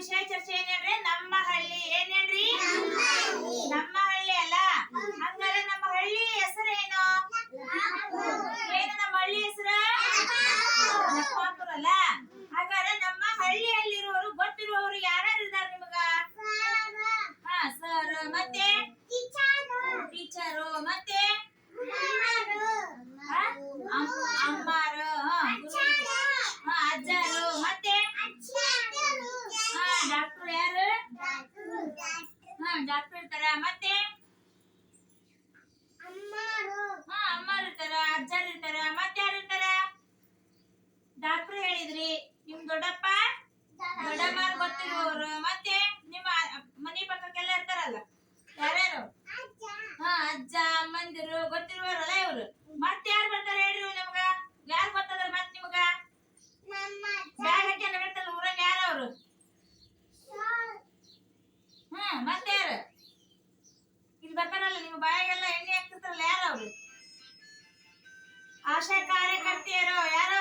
ವಿಷಯ ಚರ್ಚೆ ಏನೇನ್ರಿ? ನಮ್ಮ ಹಳ್ಳಿ ಏನೇನ್ರಿ? ನಮ್ಮ ಹಳ್ಳಿ. ಅಲ್ಲ? ಹಂಗಾರೆ ನಮ್ಮ ಹಳ್ಳಿ ಹೆಸರೇನು ಏನು? ನಮ್ಮ ಹಳ್ಳಿ. ಹೆಸರು? ಅಲ್ಲ ಹಾಗಾದ್ರೆ ನಮ್ಮ ಹಳ್ಳಿಯಲ್ಲಿರುವವರು ಗೊತ್ತಿರುವವರು ಯಾರ್ಯಾರು ಇದ್ದಾರೆ ನಿಮಗ ಹಾ ಸರ್ ಮತ್ತೆ ಟೀಚರು ಮತ್ತೆ ಹಾ? ಅಮ್- ಅಮ್ಮಾರು ಹಾ, ಗುರು- ಹಾ, ಅಜ್ಜರು ಮತ್ತೆ ಹಾ ಡಾಕ್ಟರ್ ಯಾರು ಡಾಕ್ಟರ್ ಇರ್ತಾರ ಮತ್ತೆ? ಹಾ ಅಮ್ಮರು ಇರ್ತಾರ ಅಜ್ಜರು ಇರ್ತಾರ ಮತ್ತೆ ಯಾರು ಇರ್ತಾರ ಡಾಕ್ಟರ್ ಹೇಳಿದ್ರಿ ನಿಮ್ ದೊಡ್ಡಪ್ಪ? ದೊಡ್ಡಮ್ಮ ಗೊತ್ತಿರುವವರು ಮತ್ತೆ? ಬರ್ತಾರಲ್ಲ ನಿಮ್ಮ ಬಾಯಾಗೆಲ್ಲ ಎಣ್ಣೆ ಹಾಕ್ತಿರ್ತಾರಲ್ಲ ಯಾರು ಅವ್ರು ಆಶಾ ಕಾರ್ಯಕರ್ತೆಯರು ಯಾರು